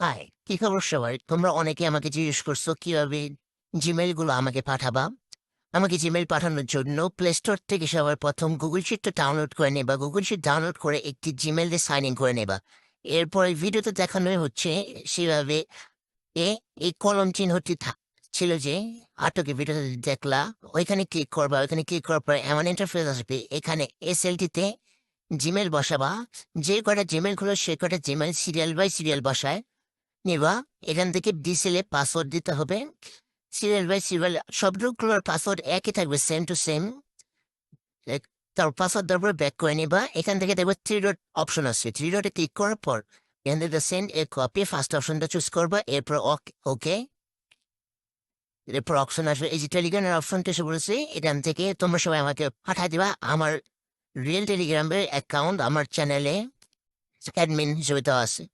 High কি খবর সবার? তোমরা অনেকে আমাকে জিজ্ঞেস করছ কীভাবে জিমেইলগুলো আমাকে পাঠাবা? আমাকে জিমেইল পাঠানোর জন্য প্লে স্টোর থেকে সবার প্রথম গুগল শিটটা ডাউনলোড করে নেবা। গুগল শিট ডাউনলোড করে একটি জিমেইলে সাইন ইন করে নেবা। এরপরে ভিডিওতে দেখানোই হচ্ছে সেভাবে এ, এই কলম চিহ্নটি ছিল যে আটকে ভিডিওতে দেখলা, ওইখানে ক্লিক করবা, ওইখানে ক্লিক করার পর এমন ইন্টারফেস আসবে, এখানে এস এলটিতে জিমেল বসাবা, যে কটা জিমেল খুলো সে কটা জিমেল সিরিয়াল বাই সিরিয়াল বসায়। নিবা, এখান থেকে ডিসেলে পাসওয়ার্ড দিতে হবে। সিরিয়াল বাই সিরিয়াল সবগুলোর পাসওয়ার্ড একই থাকবে সেম টু সেম তার পাসওয়ার্ড দেওয়ার পর ব্যাক করে নিবা। এখান থেকে দেখবে থ্রি ডট অপশন আছে থ্রি ডটে ক্লিক করার পর এখান থেকে সেন্ড এ কপি ফার্স্ট অপশনটা চুজ করবা, এরপর ওকে এরপর অপশন আসবে, এই যে টেলিগ্রামের অপশনটা এসে বলেছে এখান থেকে তোমরা সবাই আমাকে পাঠাই দিবা আমার রিয়েল টেলিগ্রামের অ্যাকাউন্ট আমার চ্যানেলে অ্যাডমিন হিসেবে দেওয়া আছে।